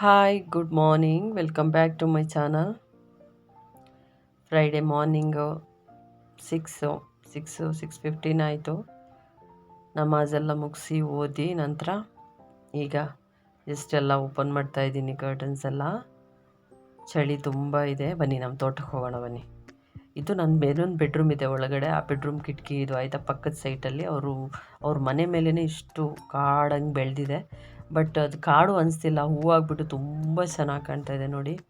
Hi good morning welcome back to my channel Friday morning six six six fifteen ಆಯಿತು. ನಮಾಜೆಲ್ಲ ಮುಗಿಸಿ ಓದಿ ನಂತರ ಈಗ ಎಷ್ಟೆಲ್ಲ ಓಪನ್ ಮಾಡ್ತಾ ಇದ್ದೀನಿ ಕರ್ಟನ್ಸ್ ಎಲ್ಲ. ಚಳಿ ತುಂಬ ಇದೆ. ಬನ್ನಿ ನಮ್ಮ ತೋಟಕ್ಕೆ ಹೋಗೋಣ ಬನ್ನಿ. ಇದು ನನ್ನ ಮೇಲೊಂದು ಬೆಡ್ರೂಮ್ ಇದೆ ಒಳಗಡೆ. ಆ ಬೆಡ್ರೂಮ್ ಕಿಟಕಿ ಇದು ಆಯಿತಾ ಪಕ್ಕದ ಸೈಟಲ್ಲಿ ಅವರು, ಅವ್ರ ಮನೆ ಮೇಲೇ ಇಷ್ಟು ಕಾಡಂಗೆ ಬೆಳೆದಿದೆ. ಬಟ್ ಅದು ಕಾಡು ಅನಿಸ್ತಿಲ್ಲ ಹೂವಾಗ್ಬಿಟ್ಟು ತುಂಬ ಚೆನ್ನಾಗಿ ಕಾಣ್ತಾ ಇದೆ ನೋಡಿ.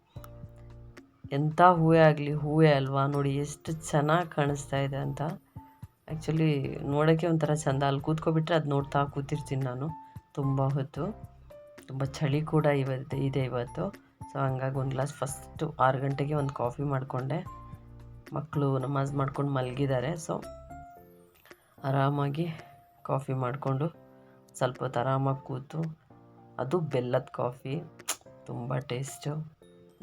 ಎಂಥ ಹೂವೇ ಆಗಲಿ, ಹೂವೇ ಅಲ್ವಾ? ನೋಡಿ ಎಷ್ಟು ಚೆನ್ನಾಗಿ ಕಾಣಿಸ್ತಾ ಇದೆ ಅಂತ. ಆ್ಯಕ್ಚುಲಿ ನೋಡೋಕ್ಕೆ ಒಂಥರ ಚೆಂದ. ಅಲ್ಲಿ ಕೂತ್ಕೊಬಿಟ್ರೆ ಅದು ನೋಡ್ತಾ ಕೂತಿರ್ತೀನಿ ನಾನು. ತುಂಬ ಹೊತ್ತು. ತುಂಬ ಚಳಿ ಕೂಡ ಇವತ್ತು ಇದೆ ಇವತ್ತು. ಸೊ ಹಂಗಾಗಿ ಒಂದು ಗ್ಲಾಸ್ ಫಸ್ಟು ಆರು ಗಂಟೆಗೆ ಒಂದು ಕಾಫಿ ಮಾಡಿಕೊಂಡೆ. ಮಕ್ಕಳು ನಮಾಜ್ ಮಾಡ್ಕೊಂಡು ಮಲಗಿದ್ದಾರೆ. ಸೊ ಆರಾಮಾಗಿ ಕಾಫಿ ಮಾಡಿಕೊಂಡು ಸ್ವಲ್ಪ ಹೊತ್ತು ಆರಾಮಾಗಿ ಕೂತು ಅದು ಬೆಲ್ಲದ ಕಾಫಿ. ತುಂಬ ಟೇಸ್ಟು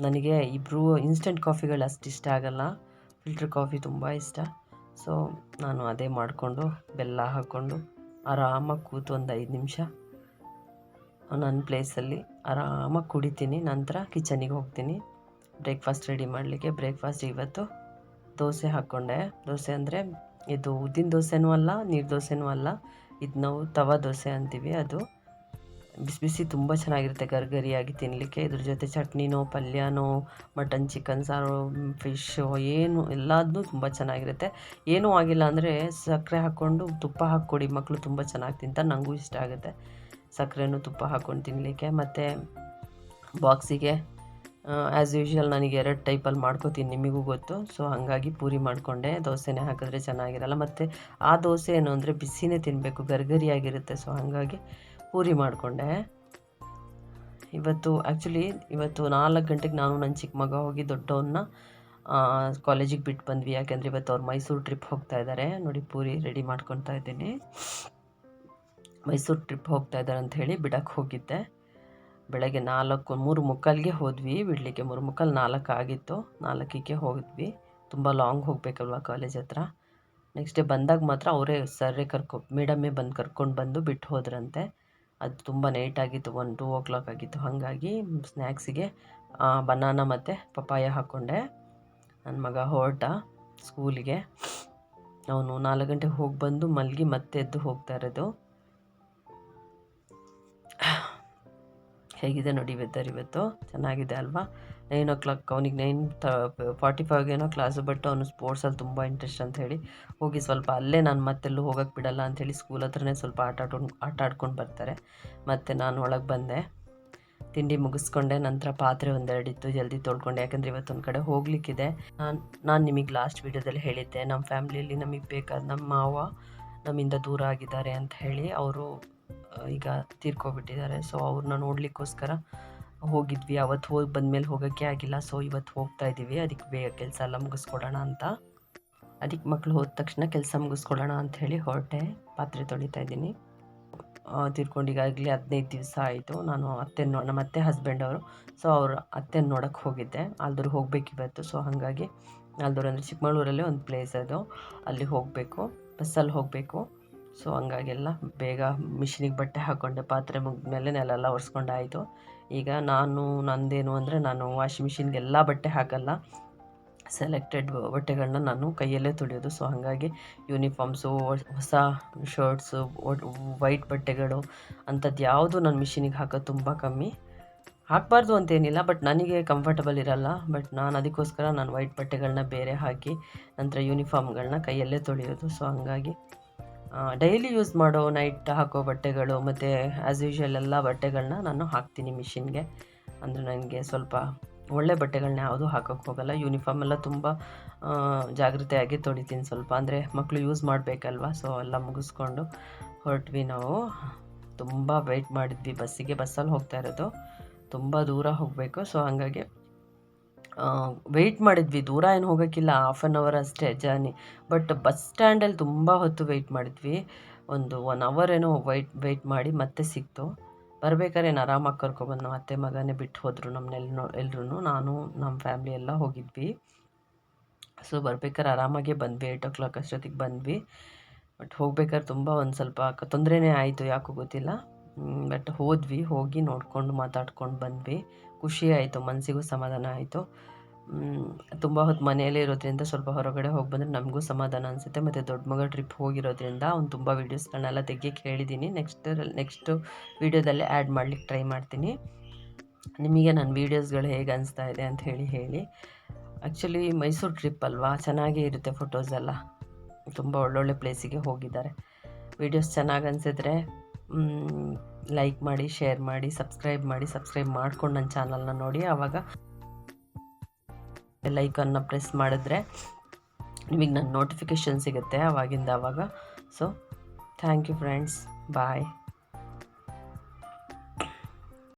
ನನಗೆ ಇಬ್ಬರು ಇನ್ಸ್ಟೆಂಟ್ ಕಾಫಿಗಳು ಅಷ್ಟು ಇಷ್ಟ ಆಗಲ್ಲ. ಫಿಲ್ಟ್ರ್ ಕಾಫಿ ತುಂಬ ಇಷ್ಟ. ಸೊ ನಾನು ಅದೇ ಮಾಡಿಕೊಂಡು ಬೆಲ್ಲ ಹಾಕ್ಕೊಂಡು ಆರಾಮಾಗಿ ಕೂತು ಒಂದು ಐದು ನಿಮಿಷ ನನ್ನ ಪ್ಲೇಸಲ್ಲಿ ಆರಾಮಾಗಿ ಕುಡಿತೀನಿ. ನಂತರ ಕಿಚನಿಗೆ ಹೋಗ್ತೀನಿ. ಬ್ರೇಕ್ಫಾಸ್ಟ್ ರೆಡಿ ಮಾಡಲಿಕ್ಕೆ ಬ್ರೇಕ್ಫಾಸ್ಟ್ ಇವತ್ತು ದೋಸೆ ಹಾಕ್ಕೊಂಡೆ. ದೋಸೆ ಅಂದರೆ ಇದು ಉದ್ದಿನ ದೋಸೆನೂ ಅಲ್ಲ, ನೀರು ದೋಸೆನೂ ಅಲ್ಲ. ಇದು ನಾವು ತವಾ ದೋಸೆ ಅಂತೀವಿ ಅದು. ಬಿಸಿ ಬಿಸಿ ತುಂಬ ಚೆನ್ನಾಗಿರುತ್ತೆ, ಗರ್ಗರಿಯಾಗಿ ತಿನ್ನಲಿಕ್ಕೆ ಇದ್ರ ಜೊತೆ ಚಟ್ನಿನೋ, ಪಲ್ಯನೋ, ಮಟನ್ ಚಿಕನ್, ಸಾರು ಫಿಶ್ಶು ಏನು ಎಲ್ಲದನ್ನೂ ತುಂಬ ಚೆನ್ನಾಗಿರುತ್ತೆ. ಏನೂ ಆಗಿಲ್ಲ ಅಂದರೆ ಸಕ್ಕರೆ ಹಾಕ್ಕೊಂಡು ತುಪ್ಪ ಹಾಕ್ಕೊಡಿ ಮಕ್ಕಳು ತುಂಬ ಚೆನ್ನಾಗಿ ತಿಂತಾರೆ ನನಗೂ ಇಷ್ಟ ಆಗುತ್ತೆ. ಸಕ್ಕರೆನೂ ತುಪ್ಪ ಹಾಕ್ಕೊಂಡು ತಿನ್ನಲಿಕ್ಕೆ ಮತ್ತು ಬಾಕ್ಸಿಗೆ ಆ್ಯಸ್ ಯೂಶ್ವಲ್ ನನಗೆ ಎರಡು ಟೈಪಲ್ಲಿ ಮಾಡ್ಕೋತೀನಿ ನಿಮಗೂ ಗೊತ್ತು. ಸೊ ಹಾಗಾಗಿ ಪೂರಿ ಮಾಡಿಕೊಂಡೆ. ದೋಸೆನೇ ಹಾಕಿದ್ರೆ ಚೆನ್ನಾಗಿರಲ್ಲ. ಮತ್ತು ಆ ದೋಸೆ ಏನು ಅಂದರೆ ಬಿಸಿನೇ ತಿನ್ನಬೇಕು ಗರ್ಗರಿಯಾಗಿರುತ್ತೆ. ಸೊ ಹಾಗಾಗಿ ಪೂರಿ ಮಾಡಿಕೊಂಡೆ. ಇವತ್ತು ಆ್ಯಕ್ಚುಲಿ ಇವತ್ತು ನಾಲ್ಕು ಗಂಟೆಗೆ ನಾನು ನನ್ನ ಚಿಕ್ಕ ಮಗ ಹೋಗಿ ದೊಡ್ಡವನ್ನ ಕಾಲೇಜಿಗೆ ಬಿಟ್ಟು ಬಂದ್ವಿ. ಯಾಕೆಂದರೆ ಇವತ್ತು ಅವ್ರು ಮೈಸೂರು ಟ್ರಿಪ್ ಹೋಗ್ತಾ ಇದ್ದಾರೆ ನೋಡಿ ಪೂರಿ ರೆಡಿ ಮಾಡ್ಕೊತಾ ಇದ್ದೀನಿ. ಮೈಸೂರು ಟ್ರಿಪ್ ಹೋಗ್ತಾ ಇದ್ದಾರೆ ಅಂತ ಹೇಳಿ ಬಿಡಕ್ಕೆ ಹೋಗಿದ್ದೆ. ಬೆಳಗ್ಗೆ ನಾಲ್ಕು, ಮೂರು ಮುಕ್ಕಾಲಿಗೆ ಹೋದ್ವಿ. ಬಿಡಲಿಕ್ಕೆ ಮೂರು ಮುಕ್ಕಾಲು ನಾಲ್ಕು ಆಗಿತ್ತು. ನಾಲ್ಕಿಗೆ ಹೋಗಿದ್ವಿ ತುಂಬ ಲಾಂಗ್ ಹೋಗಬೇಕಲ್ವ ಕಾಲೇಜ್ ಹತ್ರ. ನೆಕ್ಸ್ಟ್ ಡೇ ಬಂದಾಗ ಮಾತ್ರ ಅವರೇ ಸರ್ರೇ ಕರ್ಕೊ ಮೇಡಮ್ಮೇ ಬಂದು ಕರ್ಕೊಂಡು ಬಂದು ಬಿಟ್ಟು ಹೋದ್ರಂತೆ. ಅದು ತುಂಬ ಆಗಿತ್ತು ಒನ್ ಟೂ ಓ ಕ್ಲಾಕ್ ಆಗಿತ್ತು. ಹಾಗಾಗಿ ಸ್ನ್ಯಾಕ್ಸಿಗೆ ಬನಾನ ಮತ್ತು ಪಪ್ಪಾಯ ಹಾಕ್ಕೊಂಡೆ ನನ್ನ ಮಗ ಹೊರಟ ಸ್ಕೂಲಿಗೆ ಅವನು ನಾಲ್ಕು ಗಂಟೆಗೆ ಹೋಗಿ ಬಂದು ಮಲಗಿ ಮತ್ತೆ ಎದ್ದು ಹೋಗ್ತಾ ಇರೋದು. ಹೇಗಿದೆ ನೋಡಿ ವೆದರ್ ಇವತ್ತು. ಚೆನ್ನಾಗಿದೆ ಅಲ್ವಾ? ನೈನ್ ಓ ಕ್ಲಾಕ್ ಅವನಿಗೆ ನೈನ್ ತ ಫಾರ್ಟಿ ಏನೋ ಕ್ಲಾಸು ಬಟ್ ಅವನು ಸ್ಪೋರ್ಟ್ಸಲ್ಲಿ ತುಂಬ ಇಂಟ್ರೆಸ್ಟ್ ಅಂತ ಹೇಳಿ ಹೋಗಿ ಸ್ವಲ್ಪ ಅಲ್ಲೇ ನಾನು ಮತ್ತೆಲ್ಲೂ ಹೋಗೋಕ್ಕೆ ಬಿಡಲ್ಲ ಅಂಥೇಳಿ ಸ್ಕೂಲ್ ಹತ್ರನೇ ಸ್ವಲ್ಪ ಆಟ ಆಡ್ಕೊಂಡು ಆಟ ಆಡ್ಕೊಂಡು ಬರ್ತಾರೆ. ಮತ್ತು ನಾನು ಒಳಗೆ ಬಂದೆ. ತಿಂಡಿ ಮುಗಿಸ್ಕೊಂಡೆ, ನಂತರ ಪಾತ್ರೆ ಒಂದೆರಡಿತ್ತು, ಜಲ್ದಿ ತೊಳ್ಕೊಂಡೆ. ಯಾಕಂದರೆ ಇವತ್ತೊಂದು ಕಡೆ ಹೋಗ್ಲಿಕ್ಕಿದೆ. ನಾನು ನಾನು ನಿಮಗೆ ಲಾಸ್ಟ್ ವೀಡಿಯೋದಲ್ಲಿ ಹೇಳಿದ್ದೆ. ನಮ್ಮ ಫ್ಯಾಮ್ಲಿಯಲ್ಲಿ ನಮಗೆ ಬೇಕಾದ ನಮ್ಮ ಮಾವ ನಮ್ಮಿಂದ ದೂರ ಆಗಿದ್ದಾರೆ ಅಂತ ಹೇಳಿ ಅವರು ಈಗ ತೀರ್ಕೊಬಿಟ್ಟಿದ್ದಾರೆ. ಸೊ ಅವ್ರನ್ನ ನೋಡಲಿಕ್ಕೋಸ್ಕರ ಹೋಗಿದ್ವಿ. ಅವತ್ತು ಹೋಗಿ, ಬಂದಮೇಲೆ ಹೋಗೋಕ್ಕೆ ಆಗಿಲ್ಲ. ಸೊ ಇವತ್ತು ಹೋಗ್ತಾ ಇದ್ದೀವಿ ಅದಕ್ಕೆ ಬೇಗ ಕೆಲಸ ಎಲ್ಲ ಮುಗಿಸ್ಕೊಡೋಣ ಅಂತ. ಅದಕ್ಕೆ ಮಕ್ಕಳು ಹೋದ ತಕ್ಷಣ ಕೆಲಸ ಮುಗಿಸ್ಕೊಡೋಣ ಹೇಳಿ ಹೊರಟೆ. ಪಾತ್ರೆ ತೊಳಿತಾ ಇದ್ದೀನಿ. ತೀರ್ಕೊಂಡು ಈಗಾಗಲೇ ಹದಿನೈದು ದಿವಸ ಆಯಿತು. ನಾನು ಅತ್ತೆ ನೋ, ನಮ್ಮ ಅತ್ತೆ ಹಸ್ಬೆಂಡ್ ಅವರು. ಸೊ ಅವ್ರ ಅತ್ತೆ ನೋಡೋಕ್ಕೆ ಹೋಗಿದ್ದೆ. ಆಲ್ದೂರು ಹೋಗ್ಬೇಕು ಇವತ್ತು. ಸೊ ಹಾಗಾಗಿ ಆಲ್ದೂರು ಅಂದರೆ ಚಿಕ್ಕಮಗಳೂರಲ್ಲೇ ಒಂದು ಪ್ಲೇಸ್ ಅದು. ಅಲ್ಲಿ ಹೋಗಬೇಕು. ಬಸ್ಸಲ್ಲಿ ಹೋಗಬೇಕು. ಸೊ ಹಂಗಾಗೆಲ್ಲ ಬೇಗ ಮಿಷಿನಿಗೆ ಬಟ್ಟೆ ಹಾಕ್ಕೊಂಡೆ ಪಾತ್ರೆ ಮುಗಿದ್ಮೇಲೆ ನೆಲೆಲ್ಲ ಒರೆಸ್ಕೊಂಡಾಯಿತು. ಈಗ ನಾನು, ನಂದೇನು ಅಂದರೆ ನಾನು ವಾಷಿಂಗ್ ಮಿಷಿನ್ಗೆಲ್ಲ ಬಟ್ಟೆ ಹಾಕಲ್ಲ. ಸೆಲೆಕ್ಟೆಡ್ ಬಟ್ಟೆಗಳನ್ನ ನಾನು ಕೈಯಲ್ಲೇ ತೊಳೆಯೋದು. ಸೊ ಹಾಗಾಗಿ ಯೂನಿಫಾರ್ಮ್ಸು ಹೊಸ ಶರ್ಟ್ಸು ವೈಟ್ ಬಟ್ಟೆಗಳು ಅಂಥದ್ದು ಯಾವುದು ನಾನು ಮಿಷಿನಿಗೆ ಹಾಕೋದು ತುಂಬ ಕಮ್ಮಿ. ಹಾಕಬಾರ್ದು ಅಂತೇನಿಲ್ಲ ಬಟ್ ನನಗೆ ಕಂಫರ್ಟಬಲ್ ಇರಲ್ಲ. ಬಟ್ ನಾನು ಅದಕ್ಕೋಸ್ಕರ ನಾನು ವೈಟ್ ಬಟ್ಟೆಗಳನ್ನ ಬೇರೆ ಹಾಕಿ ನಂತರ ಯೂನಿಫಾರ್ಮ್ಗಳನ್ನ ಕೈಯಲ್ಲೇ ತೊಳೆಯೋದು. ಸೊ ಹಾಗಾಗಿ ಡೈಲಿ ಯೂಸ್ ಮಾಡೋ ನೈಟ್ ಹಾಕೋ ಬಟ್ಟೆಗಳು ಮತ್ತು ಆ್ಯಸ್ ಯೂಶ್ವಲ್ ಎಲ್ಲ ಬಟ್ಟೆಗಳನ್ನ ನಾನು ಹಾಕ್ತೀನಿ ಮಿಷಿನ್ಗೆ ಅಂದರೆ ನನಗೆ ಸ್ವಲ್ಪ ಒಳ್ಳೆ ಬಟ್ಟೆಗಳನ್ನ ಯಾವುದೂ ಹಾಕೋಕ್ಕೆ ಹೋಗಲ್ಲ. ಯೂನಿಫಾರ್ಮ್ ಎಲ್ಲ ತುಂಬ ಜಾಗ್ರತೆಯಾಗಿ ತೊಳಿತೀನಿ ಸ್ವಲ್ಪ. ಅಂದರೆ ಮಕ್ಕಳು ಯೂಸ್ ಮಾಡಬೇಕಲ್ವ ಸೊ ಎಲ್ಲ ಮುಗಿಸ್ಕೊಂಡು ಹೊರಟ್ವಿ ನಾವು. ತುಂಬ ವೆಯ್ಟ್ ಮಾಡಿದ್ವಿ ಬಸ್ಸಿಗೆ, ಬಸ್ಸಲ್ಲಿ ಹೋಗ್ತಾ ಇರೋದು. ತುಂಬ ದೂರ ಹೋಗಬೇಕು ಸೊ ಹಾಗಾಗಿ ವೆಯ್ಟ್ ಮಾಡಿದ್ವಿ. ದೂರ ಏನು ಹೋಗೋಕ್ಕಿಲ್ಲ. ಆಫ್ ಆನ್ ಅವರ್ ಅಷ್ಟೇ ಜರ್ನಿ ಬಟ್ ಬಸ್ ಸ್ಟ್ಯಾಂಡಲ್ಲಿ ತುಂಬ ಹೊತ್ತು ವೆಯ್ಟ್ ಮಾಡಿದ್ವಿ. ಒಂದು ಒನ್ ಅವರ್ ಏನೋ ವೈಟ್ ವೆಯ್ಟ್ ಮಾಡಿ ಮತ್ತೆ ಸಿಕ್ತು. ಬರ್ಬೇಕಾದ್ರೆ ಏನು ಆರಾಮಾಗಿ ಕರ್ಕೊಬಂದು ನಮ್ಮ ಅತ್ತೆ ಮಗನೇ ಬಿಟ್ಟು ಹೋದರು ನಮ್ಮನ್ನೆಲ್ಲ ಎಲ್ಲರೂ ನಾನು ನಮ್ಮ ಫ್ಯಾಮ್ಲಿ ಎಲ್ಲ ಹೋಗಿದ್ವಿ. ಸೊ ಬರ್ಬೇಕಾದ್ರೆ ಆರಾಮಾಗೆ ಬಂದ್ವಿ. ಏಯ್ಟ್ ಓ ಕ್ಲಾಕ್ ಅಷ್ಟೊತ್ತಿಗೆ ಬಂದ್ವಿ. ಬಟ್ ಹೋಗ್ಬೇಕಾದ್ರೆ ತುಂಬ ಒಂದು ಸ್ವಲ್ಪ ತೊಂದರೆನೇ ಆಯಿತು. ಯಾಕೋ ಗೊತ್ತಿಲ್ಲ. ಬಟ್ ಹೋದ್ವಿ, ಹೋಗಿ ನೋಡ್ಕೊಂಡು ಮಾತಾಡ್ಕೊಂಡು ಬಂದ್ವಿ. ಖುಷಿ ಆಯಿತು ಮನಸ್ಸಿಗೂ ಸಮಾಧಾನ ಆಯಿತು. ತುಂಬ ಹೊತ್ತು ಮನೆಯಲ್ಲೇ ಇರೋದ್ರಿಂದ ಸ್ವಲ್ಪ ಹೊರಗಡೆ ಹೋಗಿ ಬಂದರೆ ನಮಗೂ ಸಮಾಧಾನ ಅನಿಸುತ್ತೆ. ಮತ್ತು ದೊಡ್ಡ ಮಗ ಟ್ರಿಪ್ ಹೋಗಿರೋದ್ರಿಂದ ಅವ್ನು ತುಂಬ ವೀಡಿಯೋಸ್ಗಳನ್ನೆಲ್ಲ ತೆಗಿಯಕ್ಕೆ ಹೇಳಿದ್ದೀನಿ ನೆಕ್ಸ್ಟ್ ನೆಕ್ಸ್ಟು ವೀಡಿಯೋದಲ್ಲಿ ಆ್ಯಡ್ ಮಾಡ್ಲಿಕ್ಕೆ ಟ್ರೈ ಮಾಡ್ತೀನಿ. ನಿಮಗೆ ನನ್ನ ವೀಡಿಯೋಸ್ಗಳು ಹೇಗೆ ಅನಿಸ್ತಾ ಇದೆ ಅಂತ ಹೇಳಿ ಹೇಳಿ. ಆ್ಯಕ್ಚುಲಿ ಮೈಸೂರು ಟ್ರಿಪ್ ಅಲ್ವಾ? ಚೆನ್ನಾಗೇ ಇರುತ್ತೆ ಫೋಟೋಸ್ ಎಲ್ಲ. ತುಂಬ ಒಳ್ಳೊಳ್ಳೆ ಪ್ಲೇಸಿಗೆ ಹೋಗಿದ್ದಾರೆ. ವೀಡಿಯೋಸ್ ಚೆನ್ನಾಗಿ ಅನಿಸಿದ್ರೆ ಲೈಕ್ ಮಾಡಿ ಶೇರ್ ಮಾಡಿ ಸಬ್ಸ್ಕ್ರೈಬ್ ಮಾಡಿ ಸಬ್ಸ್ಕ್ರೈಬ್ ಮಾಡ್ಕೊಂಡು ನನ್ನ ಚಾನಲ್ನ ನೋಡಿ. ಆವಾಗ ಲೈಕನ್ನು ಪ್ರೆಸ್ ಮಾಡಿದ್ರೆ ನಿಮಗೆ ನನ್ನ ನೋಟಿಫಿಕೇಷನ್ ಸಿಗುತ್ತೆ ಆವಾಗಿಂದ ಆವಾಗ so thank you friends bye